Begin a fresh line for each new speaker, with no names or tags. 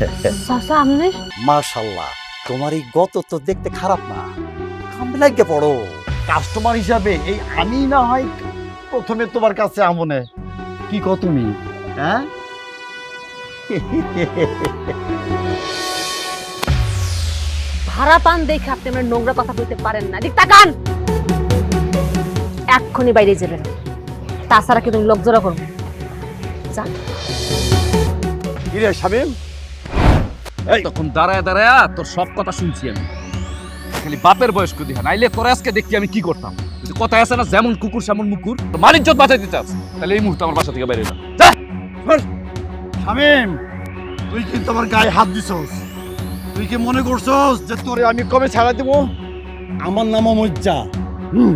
চাচা আপনি?
মাশাল্লাহ তোমার এই গত তো দেখতে খারাপ না। কামে লাগে পড়ো
কাস্টমার হিসাবে এই আমি না হয় প্রথমে তোমার কাছে আমনে। কি কো তুমি? হ্যাঁ?
ভাড়া পান দেখে আপনি আমার নোংরা কথা বলতে পারেন না। দিক তাকান। এক্ষুনি বাইরে যাবেন। তাছাড়া কিন্তু লোক জোড়া করব? যান।
শামিম
তখন দাঁড়ায় দাঁড়ায় তোর সব কথা শুনছি আমি। খালি বাপের বয়স্ক দিহা নাইলে তোর আজকে দেখি আমি কি করতাম। যদি কথায় আছে না যেমন কুকুর সেমন মুকুর তো মানিজ্জত বাঁচাইতে চাস তাহলে এই মুহূর্তে আমার বাসা থেকে বেরিয়ে যা।
শামিম তুই কিন্তু আমার গায়ে হাত দিছস। তুই কি মনে করছস যে তোরে আমি কবে ছাড়া দিব? আমার নাম মজ্জা হুম।